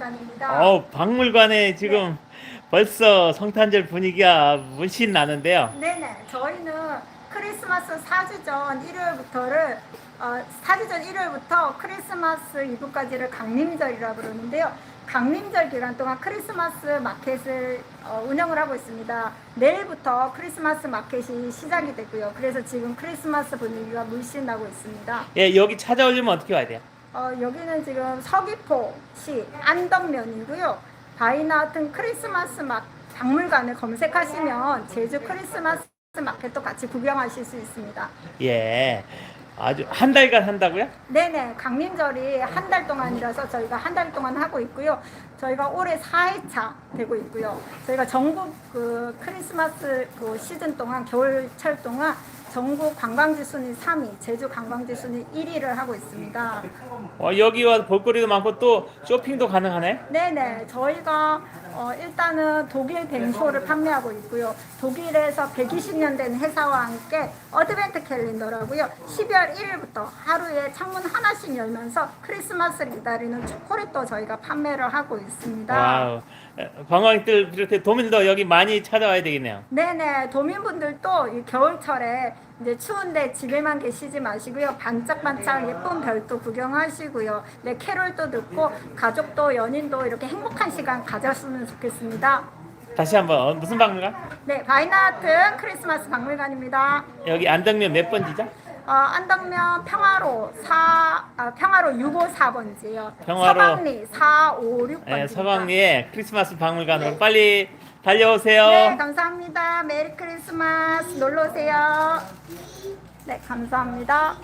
박물관입니다. 어 박물관에 지금 벌써 성탄절 분위기가 물씬 나는데요. 네네. 저희는 크리스마스 4주 전 일요일부터를 어, 4주 전 일요일부터 크리스마스 이브까지를 강림절이라고 그러는데요. 강림절 기간 동안 크리스마스 마켓을 어, 운영을 하고 있습니다. 내일부터 크리스마스 마켓이 시작이 되고요. 그래서 지금 크리스마스 분위기가 물씬 나고 있습니다. 예 여기 찾아오려면 어떻게 와야 돼요? 어, 여기는 지금 서귀포시 안덕면이고요. 바이나튼 크리스마스 막 박물관을 검색하시면 제주 크리스마스 마켓도 같이 구경하실 수 있습니다. 예 아주 한 달간 한다고요? 네네, 강림절이 한 달 동안이라서 저희가 한 달 동안 하고 있고요. 저희가 올해 4회차 되고 있고요. 저희가 전국 그 크리스마스 그 시즌 동안 겨울철 동안 전국 관광지 순위 3위, 제주 관광지 순위 1위를 하고 있습니다. 어, 여기 와 볼거리도 많고 또 쇼핑도 가능하네. 네네, 저희가 어, 일단은 독일 뱅쇼를 판매하고 있고요. 독일에서 120년 된 회사와 함께 어드벤트 캘린더라고요. 12월 1일부터 하루에 창문 하나씩 열면서 크리스마스를 기다리는 초콜릿도 저희가 판매를 하고 있습니다. 와우 에, 관광객들 비롯해 도민도 여기 많이 찾아와야 되겠네요. 네네, 도민분들도 이 겨울철에 이제 추운데 집에만 계시지 마시고요. 반짝반짝 예쁜 별도 구경하시고요. 네, 캐롤도 듣고 가족도 연인도 이렇게 행복한 시간 가졌으면 좋겠습니다. 다시 한번 어, 무슨 박물관? 네, 바이나튼 크리스마스 박물관입니다. 여기 안덕면 몇 번지죠? 어, 안덕면 평화로 4, 아, 평화로 654번지요. 평화로- 서강리 456번지. 예, 서강리에 크리스마스 박물관으로 빨리 달려오세요. 네, 감사합니다. 메리 크리스마스 놀러 오세요. 네, 감사합니다.